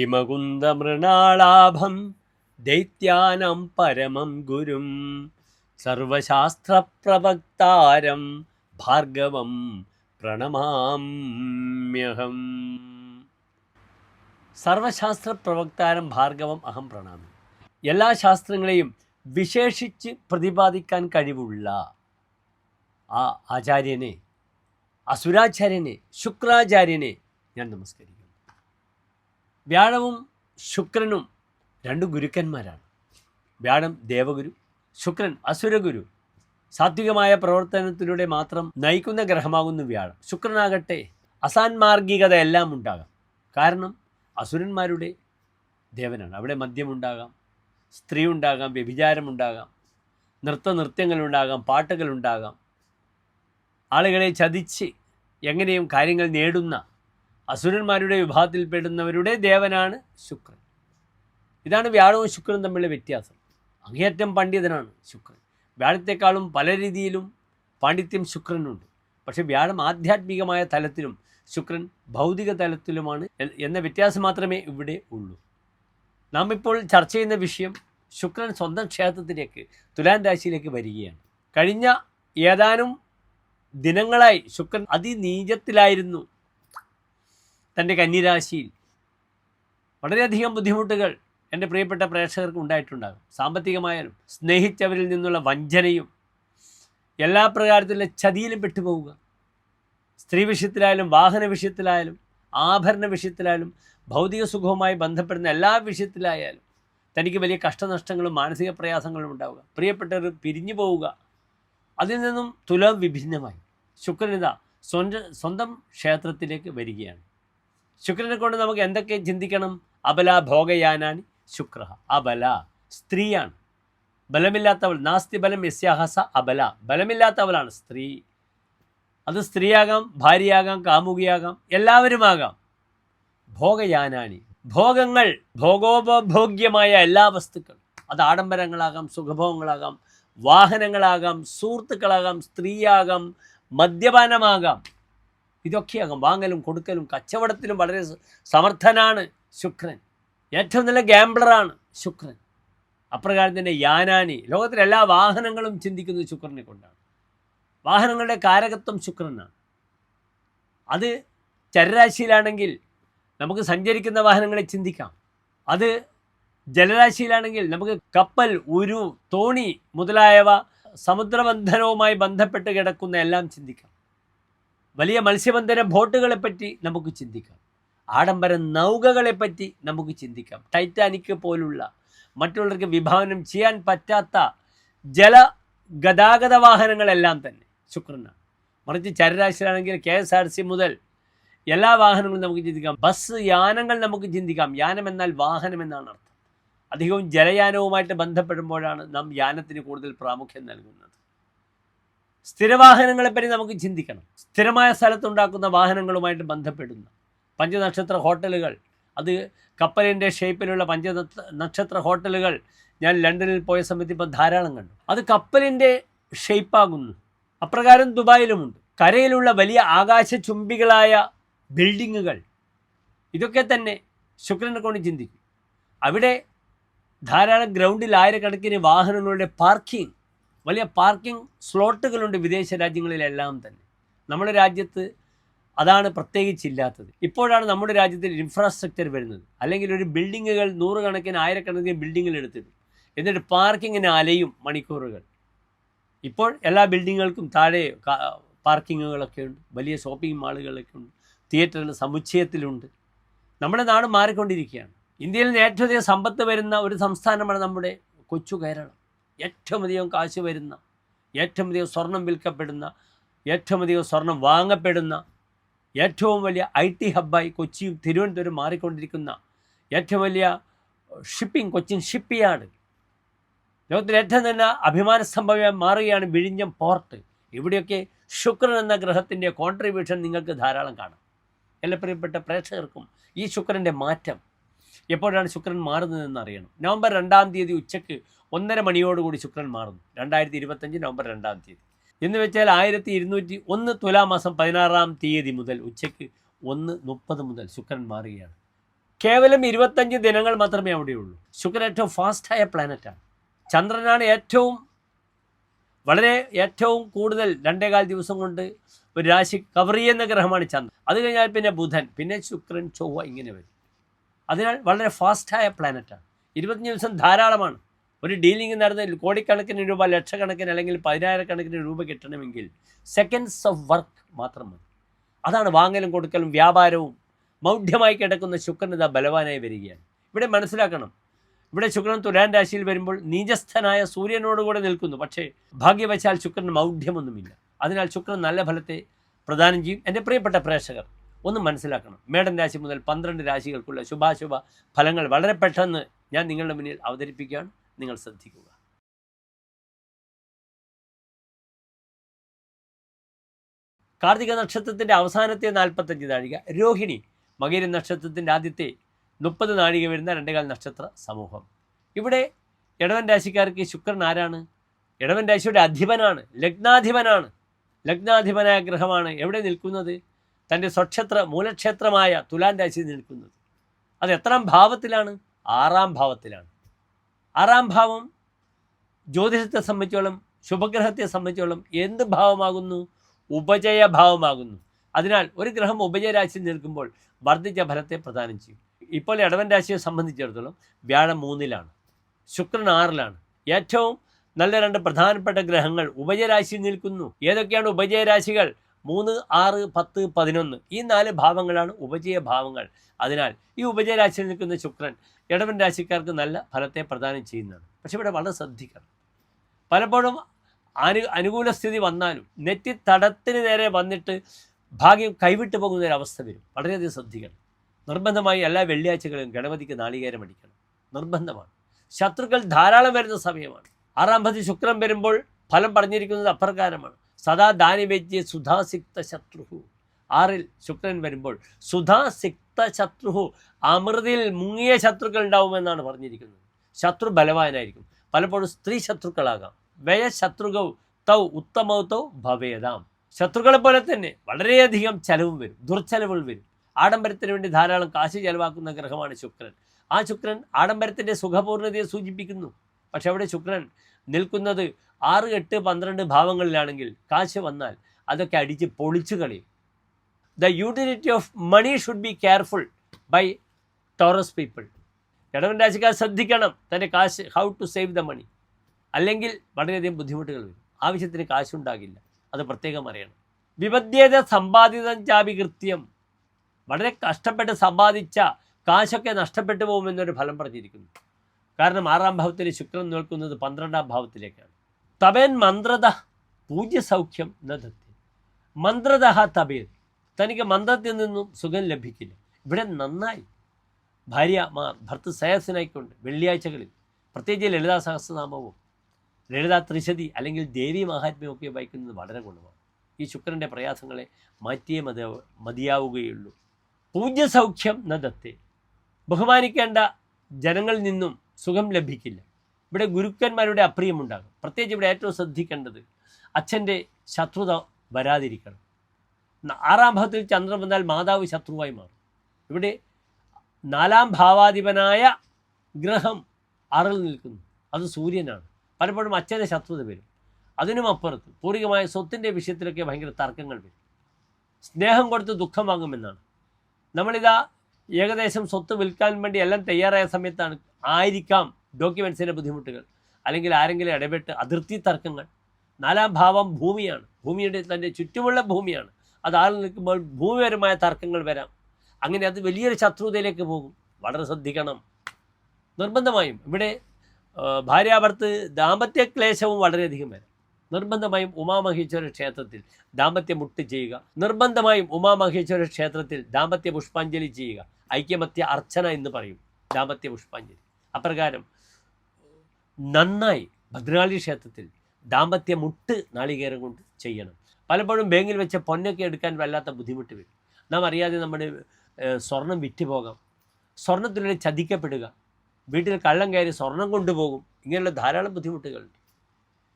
ഹിമകുന്ദമൃണാളാഭം ദൈത്യാനം പരമം ഗുരും സർവശാസ്ത്രപ്രവക്താരം ഭാർഗവം പ്രണമാമ്യഹം. സർവശാസ്ത്ര പ്രവക്താരം ഭാർഗവം അഹം പ്രണാമി. എല്ലാ ശാസ്ത്രങ്ങളെയും വിശേഷിച്ച് പ്രതിപാദിക്കാൻ കഴിവുള്ള ആ ആചാര്യനെ അസുരാചാര്യനെ ശുക്രാചാര്യനെ ഞാൻ നമസ്കരിക്കുന്നു. വ്യാഴവും ശുക്രനും രണ്ട് ഗുരുക്കന്മാരാണ്. വ്യാഴം ദേവഗുരു ശുക്രൻ അസുരഗുരു. സാത്വികമായ പ്രവർത്തനത്തിലൂടെ മാത്രം നയിക്കുന്ന ഗ്രഹമാകുന്നു വ്യാഴം. ശുക്രനാകട്ടെ അസാൻമാർഗികത എല്ലാം ഉണ്ടാകാം. കാരണം അസുരന്മാരുടെ ദേവനാണ്. അവിടെ മദ്യമുണ്ടാകാം സ്ത്രീ ഉണ്ടാകാം വ്യഭിചാരമുണ്ടാകാം നൃത്ത നൃത്യങ്ങളുണ്ടാകാം പാട്ടുകളുണ്ടാകാം. ആളുകളെ ചതിച്ച് എങ്ങനെയും കാര്യങ്ങൾ നേടുന്ന അസുരന്മാരുടെ വിഭാഗത്തിൽപ്പെടുന്നവരുടെ ദേവനാണ് ശുക്രൻ. ഇതാണ് വ്യാഴവും ശുക്രനും തമ്മിലുള്ള വ്യത്യാസം. അങ്ങേയറ്റം പണ്ഡിതനാണ് ശുക്രൻ. വ്യാഴത്തെക്കാളും പല രീതിയിലും പാണ്ഡിത്യം ശുക്രനുണ്ട്. പക്ഷേ വ്യാഴം ആധ്യാത്മികമായ തലത്തിലും ശുക്രൻ ഭൗതിക തലത്തിലുമാണ് എന്ന വ്യത്യാസം മാത്രമേ ഇവിടെ ഉള്ളൂ. നാം ഇപ്പോൾ ചർച്ച ചെയ്യുന്ന വിഷയം ശുക്രൻ സ്വന്തം ക്ഷേത്രത്തിലേക്ക് തുലാൻ രാശിയിലേക്ക് വരികയാണ്. കഴിഞ്ഞ ഏതാനും ദിനങ്ങളായി ശുക്രൻ അതിനീചത്തിലായിരുന്നു. തന്റെ കന്നിരാശിയിൽ വളരെയധികം ബുദ്ധിമുട്ടുകൾ എന്റെ പ്രിയപ്പെട്ട പ്രേക്ഷകർക്ക് ഉണ്ടായിട്ടുണ്ടാകും. സാമ്പത്തികമായാലും സ്നേഹിച്ചവരിൽ നിന്നുള്ള വഞ്ചനയും എല്ലാ പ്രകാരത്തിലുള്ള ചതിയിലും പെട്ടുപോവുക. സ്ത്രീ വിഷയത്തിലായാലും വാഹന വിഷയത്തിലായാലും ആഭരണ വിഷയത്തിലായാലും ഭൗതിക സുഖവുമായി ബന്ധപ്പെടുന്ന എല്ലാ വിഷയത്തിലായാലും തനിക്ക് വലിയ കഷ്ടനഷ്ടങ്ങളും മാനസിക പ്രയാസങ്ങളും ഉണ്ടാവുക. പ്രിയപ്പെട്ടവർ പിരിഞ്ഞു പോവുക. അതിൽ നിന്നും തുലം വിഭിന്നമായി. ശുക്രനിത സ്വന്തം സ്വന്തം ക്ഷേത്രത്തിലേക്ക് വരികയാണ്. ശുക്രനെ കൊണ്ട് നമുക്ക് എന്തൊക്കെ ചിന്തിക്കണം? അബല ഭോഗയാനാനി ശുക്ര അബല സ്ത്രീയാണ്. ബലമില്ലാത്തവൾ നാസ്തി ബലം യസ്യാഹസ അബല. ബലമില്ലാത്തവളാണ് സ്ത്രീ. അത് സ്ത്രീയാകാം ഭാര്യയാകാം കാമുകിയാകാം എല്ലാവരുമാകാം. ഭോഗയാനാനി. ഭോഗങ്ങൾ ഭോഗോപഭോഗ്യമായ എല്ലാ വസ്തുക്കളും. അത് ആഡംബരങ്ങളാകാം സുഖഭോഗങ്ങളാകാം വാഹനങ്ങളാകാം സുഹൃത്തുക്കളാകാം സ്ത്രീയാകാം മദ്യപാനമാകാം. ഇതൊക്കെയാകാം വാങ്ങലും കൊടുക്കലും കച്ചവടത്തിലും വളരെ സമർത്ഥനാണ് ശുക്രൻ. ഏറ്റവും നല്ല ഗാംബ്ലറാണ് ശുക്രൻ. അപ്രകാരം തന്നെ യാനാനി. ലോകത്തിലെ എല്ലാ വാഹനങ്ങളും ചിന്തിക്കുന്നത് ശുക്രനെ കൊണ്ടാണ്. വാഹനങ്ങളുടെ കാരകത്വം ശുക്രനാണ്. അത് ചരരാശിയിലാണെങ്കിൽ നമുക്ക് സഞ്ചരിക്കുന്ന വാഹനങ്ങളെ ചിന്തിക്കാം. അത് ജലരാശിയിലാണെങ്കിൽ നമുക്ക് കപ്പൽ ഉരു തോണി മുതലായവ സമുദ്രബന്ധനവുമായി ബന്ധപ്പെട്ട് കിടക്കുന്ന എല്ലാം ചിന്തിക്കാം. വലിയ മത്സ്യബന്ധന ബോട്ടുകളെ പറ്റി നമുക്ക് ചിന്തിക്കാം. ആഡംബര നൗകകളെപ്പറ്റി നമുക്ക് ചിന്തിക്കാം. ടൈറ്റാനിക് പോലുള്ള മറ്റുള്ളവർക്ക് വിഭാവനം ചെയ്യാൻ പറ്റാത്ത ജല ഗതാഗത വാഹനങ്ങളെല്ലാം തന്നെ. ശുക്രനാണ്. മറിച്ച് ചരരാശിയിലാണെങ്കിൽ കെ എസ് ആർ സി മുതൽ എല്ലാ വാഹനങ്ങളും നമുക്ക് ചിന്തിക്കാം. ബസ് യാനങ്ങൾ നമുക്ക് ചിന്തിക്കാം. യാനം എന്നാൽ വാഹനം എന്നാണ് അർത്ഥം. അധികവും ജലയാനവുമായിട്ട് ബന്ധപ്പെടുമ്പോഴാണ് നാം യാനത്തിന് കൂടുതൽ പ്രാമുഖ്യം നൽകുന്നത്. സ്ഥിരവാഹനങ്ങളെപ്പറ്റി നമുക്ക് ചിന്തിക്കണം. സ്ഥിരമായ സ്ഥലത്തുണ്ടാക്കുന്ന വാഹനങ്ങളുമായിട്ട് ബന്ധപ്പെടുന്ന. പഞ്ചനക്ഷത്ര ഹോട്ടലുകൾ അത് കപ്പലിന്റെ ഷേപ്പിലുള്ള പഞ്ച നക്ഷത്ര ഹോട്ടലുകൾ ഞാൻ ലണ്ടനിൽ പോയ സമയത്ത് ഇപ്പം ധാരാളം കണ്ടു. അത് കപ്പലിന്റെ ഷേപ്പാകുന്നു. അപ്രകാരം ദുബായിലുമുണ്ട്. കരയിലുള്ള വലിയ ആകാശ ചുംബികളായ ബിൽഡിങ്ങുകൾ. ഇതൊക്കെ തന്നെ ശുക്രനെ കൊണ്ട് ചിന്തിക്കും. അവിടെ ധാരാളം ഗ്രൗണ്ടിൽ ആയിരക്കണക്കിന് വാഹനങ്ങളുടെ പാർക്കിംഗ് വലിയ പാർക്കിംഗ് സ്ലോട്ടുകളുണ്ട് വിദേശ രാജ്യങ്ങളിലെല്ലാം തന്നെ. നമ്മുടെ രാജ്യത്ത് അതാണ് പ്രത്യേകിച്ചില്ലാത്തത്. ഇപ്പോഴാണ് നമ്മുടെ രാജ്യത്തിൽ ഇൻഫ്രാസ്ട്രക്ചർ വരുന്നത്. അല്ലെങ്കിൽ ഒരു ബിൽഡിങ്ങുകൾ നൂറുകണക്കിന് ആയിരക്കണക്കിന് ബിൽഡിങ്ങുകൾ എടുത്തിട്ട് എന്നിട്ട് പാർക്കിങ്ങിന് അലയും മണിക്കൂറുകൾ. ഇപ്പോൾ എല്ലാ ബിൽഡിങ്ങുകൾക്കും താഴെ പാർക്കിങ്ങുകളൊക്കെ ഉണ്ട്. വലിയ ഷോപ്പിംഗ് മാളുകളൊക്കെ ഉണ്ട്. തിയേറ്ററിന് സമുച്ചയത്തിലുണ്ട്. നമ്മുടെ നാട് മാറിക്കൊണ്ടിരിക്കുകയാണ്. ഇന്ത്യയിൽ ഏറ്റവും അധികം സമ്പത്ത് വരുന്ന ഒരു സംസ്ഥാനമാണ് നമ്മുടെ കൊച്ചു കേരളം. ഏറ്റവും അധികം കാശ് വരുന്ന ഏറ്റവും അധികം സ്വർണം വിൽക്കപ്പെടുന്ന ഏറ്റവും അധികം സ്വർണം വാങ്ങപ്പെടുന്ന ഏറ്റവും വലിയ ഐ ടി ഹബ്ബായി കൊച്ചിയും തിരുവനന്തപുരം മാറിക്കൊണ്ടിരിക്കുന്ന ഏറ്റവും വലിയ ഷിപ്പിംഗ് കൊച്ചിൻ ഷിപ്പ് യാർഡ് ലോകത്തിലെ ഏറ്റവും തന്നെ അഭിമാന സംഭവമായി മാറുകയാണ് വിഴിഞ്ഞം പോർട്ട്. ഇവിടെയൊക്കെ ശുക്രൻ എന്ന ഗ്രഹത്തിന്റെ കോൺട്രിബ്യൂഷൻ നിങ്ങൾക്ക് ധാരാളം കാണാം. എല്ലാ പ്രിയപ്പെട്ട പ്രേക്ഷകർക്കും ഈ ശുക്രന്റെ മാറ്റം എപ്പോഴാണ് ശുക്രൻ മാറുന്നതെന്ന് അറിയണം. നവംബർ രണ്ടാം തീയതി ഉച്ചയ്ക്ക് ഒന്നര മണിയോടുകൂടി ശുക്രൻ മാറുന്നു. രണ്ടായിരത്തി ഇരുപത്തഞ്ച് നവംബർ രണ്ടാം തീയതി. എന്ന് വെച്ചാൽ ആയിരത്തി ഇരുന്നൂറ്റി ഒന്ന് തുലാമാസം പതിനാറാം തീയതി മുതൽ ഉച്ചയ്ക്ക് ഒന്ന് മുപ്പത് മുതൽ ശുക്രൻ മാറുകയാണ്. കേവലം ഇരുപത്തഞ്ച് ദിനങ്ങൾ മാത്രമേ അവിടെയുള്ളൂ. ശുക്രൻ ഏറ്റവും ഫാസ്റ്റായ പ്ലാനറ്റാണ്. ചന്ദ്രനാണ് ഏറ്റവും വളരെ ഏറ്റവും കൂടുതൽ രണ്ടേകാൽ ദിവസം കൊണ്ട് ഒരു രാശി കവർ ചെയ്യുന്ന ഗ്രഹമാണ് ചന്ദ്രൻ. അത് കഴിഞ്ഞാൽ പിന്നെ ബുധൻ പിന്നെ ശുക്രൻ ചൊവ്വ ഇങ്ങനെ വരും. അതിനാൽ വളരെ ഫാസ്റ്റായ പ്ലാനറ്റാണ്. ഇരുപത്തഞ്ച് ദിവസം ധാരാളമാണ്. ഒരു ഡീലിംഗ് നടന്ന് കോടിക്കണക്കിന് രൂപ ലക്ഷക്കണക്കിന് അല്ലെങ്കിൽ പതിനായിരക്കണക്കിന് രൂപ കിട്ടണമെങ്കിൽ സെക്കൻഡ്സ് ഓഫ് വർക്ക് മാത്രം മതി. അതാണ് വാങ്ങലും കൊടുക്കലും വ്യാപാരവും. മൗഢ്യമായി കിടക്കുന്ന ശുക്രൻ ഇതാ ബലവാനായി വരികയാണ്. ഇവിടെ മനസ്സിലാക്കണം. ഇവിടെ ശുക്രൻ തുലാൻ രാശിയിൽ വരുമ്പോൾ നീചസ്ഥനായ സൂര്യനോടുകൂടെ നിൽക്കുന്നു. പക്ഷേ ഭാഗ്യവശാൽ ശുക്രൻ മൗഢ്യമൊന്നുമില്ല. അതിനാൽ ശുക്രൻ നല്ല ഫലത്തെ പ്രദാനം ചെയ്യും. എന്റെ പ്രിയപ്പെട്ട പ്രേക്ഷകർ ഒന്ന് മനസ്സിലാക്കണം. മേടൻ രാശി മുതൽ പന്ത്രണ്ട് രാശികൾക്കുള്ള ശുഭാശുഭ ഫലങ്ങൾ വളരെ പെട്ടെന്ന് ഞാൻ നിങ്ങളുടെ മുന്നിൽ അവതരിപ്പിക്കുകയാണ്. നിങ്ങൾ ശ്രദ്ധിക്കുക. കാർത്തിക നക്ഷത്രത്തിന്റെ അവസാനത്തെ നാൽപ്പത്തഞ്ച് നാഴിക. രോഹിണി മകര നക്ഷത്രത്തിന്റെ ആദ്യത്തെ മുപ്പത് നാഴിക വരുന്ന രണ്ടേകാൽ നക്ഷത്ര സമൂഹം. ഇവിടെ ഇടവൻ രാശിക്കാർക്ക് ശുക്രൻ ആരാണ്? ഇടവൻ രാശിയുടെ അധിപനാണ് ലഗ്നാധിപനാണ്. ലഗ്നാധിപനായ ഗ്രഹമാണ് എവിടെ നിൽക്കുന്നത്? തന്റെ സ്വക്ഷേത്ര മൂലക്ഷേത്രമായ തുലാൻ രാശിയിൽ നിൽക്കുന്നത്. അത് എത്രാം ഭാവത്തിലാണ്? ആറാം ഭാവത്തിലാണ്. ആറാം ഭാവം ജ്യോതിഷത്തെ സംബന്ധിച്ചോളം ശുഭഗ്രഹത്തെ സംബന്ധിച്ചോളം എന്ത് ഭാവമാകുന്നു? ഉപജയ ഭാവമാകുന്നു. അതിനാൽ ഒരു ഗ്രഹം ഉപജയരാശിയിൽ നിൽക്കുമ്പോൾ വർദ്ധിച്ച ഫലത്തെ പ്രദാനം ചെയ്യും. ഇപ്പോൾ ഇടവൻ രാശിയെ സംബന്ധിച്ചിടത്തോളം വ്യാഴം മൂന്നിലാണ് ശുക്രൻ ആറിലാണ്. ഏറ്റവും നല്ല രണ്ട് പ്രധാനപ്പെട്ട ഗ്രഹങ്ങൾ ഉപജയരാശിയിൽ നിൽക്കുന്നു. ഏതൊക്കെയാണ് ഉഭയരാശികൾ മൂന്ന് ആറ് പത്ത് പതിനൊന്ന്. ഈ നാല് ഭാവങ്ങളാണ് ഉപജയ ഭാവങ്ങൾ. അതിനാൽ ഈ ഉപജയ രാശിയിൽ നിൽക്കുന്ന ശുക്രൻ ഇടവൻ രാശിക്കാർക്ക് നല്ല ഫലത്തെ പ്രദാനം ചെയ്യുന്നതാണ്. പക്ഷെ ഇവിടെ വളരെ ശ്രദ്ധിക്കണം. പലപ്പോഴും അനു അനുകൂല സ്ഥിതി വന്നാലും നെറ്റി തടത്തിന് നേരെ വന്നിട്ട് ഭാഗ്യം കൈവിട്ടു പോകുന്ന ഒരു അവസ്ഥ വരും. വളരെയധികം ശ്രദ്ധിക്കണം. നിർബന്ധമായി എല്ലാ വെള്ളിയാഴ്ചകളും ഗണപതിക്ക് നാളികേരം അടിക്കണം. നിർബന്ധമാണ്. ശത്രുക്കൾ ധാരാളം വരുന്ന സമയമാണ്. ആറാം പതി ശുക്രം വരുമ്പോൾ ഫലം പറഞ്ഞിരിക്കുന്നത് അപ്രകാരമാണ്. സദാ ദാനിവേദ്യ സുധാസിക്ത ശത്രുഹു ആറിൽ ശുക്രൻ വരുമ്പോൾ സുധാസിക്ത ശത്രുഹു അമൃതിൽ മുങ്ങിയ ശത്രുക്കൾ ഉണ്ടാവുമെന്നാണ് പറഞ്ഞിരിക്കുന്നത്. ശത്രു ബലവാനായിരിക്കും. പലപ്പോഴും സ്ത്രീ ശത്രുക്കളാകാം. വ്യയ ശത്രുകൗ തൗ ഉത്തമൗ തൗ ഭവേദാം. ശത്രുക്കളെ പോലെ തന്നെ വളരെയധികം ചെലവും വരും. ദുർച്ചെലവുകൾ വരും. ആഡംബരത്തിന് വേണ്ടി ധാരാളം കാശ് ചെലവാക്കുന്ന ഗ്രഹമാണ് ശുക്രൻ. ആ ശുക്രൻ ആഡംബരത്തിന്റെ സുഖപൂർണതയെ സൂചിപ്പിക്കുന്നു. പക്ഷെ അവിടെ ശുക്രൻ നിൽക്കുന്നത് ആറ് എട്ട് പന്ത്രണ്ട് ഭാവങ്ങളിലാണെങ്കിൽ കാശ് വന്നാൽ അതൊക്കെ അടിച്ച് പൊളിച്ചു കളയും. The utility of money should be careful by Taurus people ഇടവൻ രാശിക്കാർ ശ്രദ്ധിക്കണം തന്റെ കാശ് how to save the money അല്ലെങ്കിൽ വളരെയധികം ബുദ്ധിമുട്ടുകൾ വരും. ആവശ്യത്തിന് കാശുണ്ടാകില്ല. അത് പ്രത്യേകം അറിയണം. വിപദ്ധ്യത സമ്പാദിതം ചാപി കൃത്യം. വളരെ കഷ്ടപ്പെട്ട് സമ്പാദിച്ച കാശൊക്കെ നഷ്ടപ്പെട്ടു പോകുമെന്നൊരു ഫലം പറഞ്ഞിരിക്കുന്നു. കാരണം ആറാം ഭാവത്തിൽ ശുക്രൻ നിൽക്കുന്നത് പന്ത്രണ്ടാം ഭാവത്തിലേക്കാണ്. തപേൻ മന്ത്രത പൂജ്യസൗഖ്യം നദത്തി മന്ത്രത തപേൻ. തനിക്ക് മന്ത്രത്തിൽ നിന്നും സുഖം ലഭിക്കില്ല. ഇവിടെ നന്നായി. ഭാര്യ മാർ ഭർത്ത് സയാസിനായിക്കൊണ്ട് വെള്ളിയാഴ്ചകളിൽ പ്രത്യേകിച്ച് ലളിതാ സഹസ്രനാമവും ലളിതാ ത്രിശതി അല്ലെങ്കിൽ ദേവി മഹാത്മ്യമൊക്കെ വായിക്കുന്നത് വളരെ ഗുണമാണ്. ഈ ശുക്രന്റെ പ്രയാസങ്ങളെ മാറ്റിയേ മതി മതിയാവുകയുള്ളൂ. പൂജ്യസൗഖ്യം നദത്തെ ബഹുമാനിക്കേണ്ട ജനങ്ങളിൽ നിന്നും സുഖം ലഭിക്കില്ല. ഇവിടെ ഗുരുക്കന്മാരുടെ അപ്രിയമുണ്ടാകും. പ്രത്യേകിച്ച് ഇവിടെ ഏറ്റവും ശ്രദ്ധിക്കേണ്ടത് അച്ഛന്റെ ശത്രുത വരാതിരിക്കണം. ആറാം ഭാവത്തിൽ ചന്ദ്രൻ വന്നാൽ മാതാവ് ശത്രുവായി മാറും. ഇവിടെ നാലാം ഭാവാധിപനായ ഗ്രഹം ആറിൽ നിൽക്കുന്നു. അത് സൂര്യനാണ്. പലപ്പോഴും അച്ഛന്റെ ശത്രുത വരും. അതിനും അപ്പുറത്ത് പൂർവികമായ സ്വത്തിന്റെ വിഷയത്തിലൊക്കെ ഭയങ്കര തർക്കങ്ങൾ വരും. സ്നേഹം കൊടുത്ത് ദുഃഖം വാങ്ങുമെന്നാണ്. നമ്മളിതാ ഏകദേശം സ്വത്ത് വിൽക്കാൻ വേണ്ടി എല്ലാം തയ്യാറായ സമയത്താണ് ആയിരിക്കാം ഡോക്യുമെൻസിന്റെ ബുദ്ധിമുട്ടുകൾ അല്ലെങ്കിൽ ആരെങ്കിലും ഇടപെട്ട് അതിർത്തി തർക്കങ്ങൾ. നാലാം ഭാവം ഭൂമിയാണ്. ഭൂമിയുടെ തന്റെ ചുറ്റുമുള്ള ഭൂമിയാണ്. അത് ആൾ നിൽക്കുമ്പോൾ ഭൂമിപരമായ തർക്കങ്ങൾ വരാം. അങ്ങനെ അത് വലിയൊരു ശത്രുതയിലേക്ക് പോകും. വളരെ ശ്രദ്ധിക്കണം. നിർബന്ധമായും ഇവിടെ ഭാര്യാഭർത്ത് ദാമ്പത്യ ക്ലേശവും വളരെയധികം വരാം. നിർബന്ധമായും ഉമാമഹേശ്വര ക്ഷേത്രത്തിൽ ദാമ്പത്യ മുട്ട് ചെയ്യുക. നിർബന്ധമായും ഉമാമഹേശ്വര ക്ഷേത്രത്തിൽ ദാമ്പത്യ പുഷ്പാഞ്ജലി ചെയ്യുക. ഐക്യമത്യ അർച്ചന എന്ന് പറയും. ദാമ്പത്യ പുഷ്പാഞ്ജലി. അപ്രകാരം നന്നായി ഭദ്രകാളി ക്ഷേത്രത്തിൽ ദാമ്പത്യ മുട്ട് നാളികേരം കൊണ്ട് ചെയ്യണം. പലപ്പോഴും ബാങ്കിൽ വെച്ച പൊന്നൊക്കെ എടുക്കാൻ വല്ലാത്ത ബുദ്ധിമുട്ട് വരും. നാം അറിയാതെ നമ്മുടെ സ്വർണം വിറ്റ് പോകാം. സ്വർണത്തിലൂടെ ചതിക്കപ്പെടുക. വീട്ടിൽ കള്ളം കയറി സ്വർണം കൊണ്ടുപോകും. ഇങ്ങനെയുള്ള ധാരാളം ബുദ്ധിമുട്ടുകളുണ്ട്.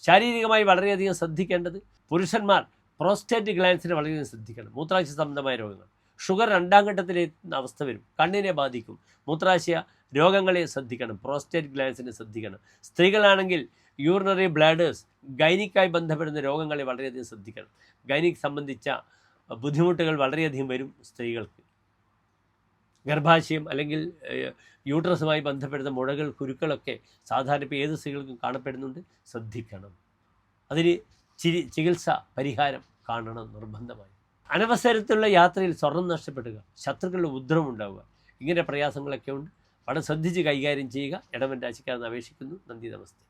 ശാരീരികമായി വളരെയധികം ശ്രദ്ധിക്കേണ്ടത് പുരുഷന്മാർ പ്രോസ്റ്റേറ്റ് ഗ്ലാൻസിനെ വളരെയധികം ശ്രദ്ധിക്കണം. മൂത്രാശയ സംബന്ധമായ രോഗങ്ങൾ. ഷുഗർ രണ്ടാം ഘട്ടത്തിലെത്തുന്ന അവസ്ഥ വരും. കണ്ണിനെ ബാധിക്കും. മൂത്രാശയ രോഗങ്ങളെ ശ്രദ്ധിക്കണം പ്രോസ്റ്റേറ്റ് ഗ്ലാൻസിനെ ശ്രദ്ധിക്കണം. സ്ത്രീകളാണെങ്കിൽ യൂറിനറി ബ്ലാഡേഴ്സ് ഗൈനിക്കായി ബന്ധപ്പെടുന്ന രോഗങ്ങളെ വളരെയധികം ശ്രദ്ധിക്കണം. ഗൈനിക് സംബന്ധിച്ച ബുദ്ധിമുട്ടുകൾ വളരെയധികം വരും സ്ത്രീകൾക്ക്. ഗർഭാശയം അല്ലെങ്കിൽ യൂട്രസുമായി ബന്ധപ്പെടുന്ന മുഴകൾ കുരുക്കളൊക്കെ സാധാരണ ഇപ്പോൾ ഏത് സ്ത്രീകൾക്കും കാണപ്പെടുന്നുണ്ട്. ശ്രദ്ധിക്കണം. അതിന് ചിരി ചികിത്സ പരിഹാരം കാണണം നിർബന്ധമായി. അനവസരത്തിലുള്ള യാത്രയിൽ സ്വർണം നഷ്ടപ്പെടുക ശത്രുക്കളുടെ ഉദ്രവം ഉണ്ടാവുക ഇങ്ങനെ പ്രയാസങ്ങളൊക്കെ ഉണ്ട്. വളരെ ശ്രദ്ധിച്ച് കൈകാര്യം ചെയ്യുക. ഇടവൻ രാശിക്കാരെന്ന് അപേക്ഷിക്കുന്നു. നന്ദി നമസ്തേ.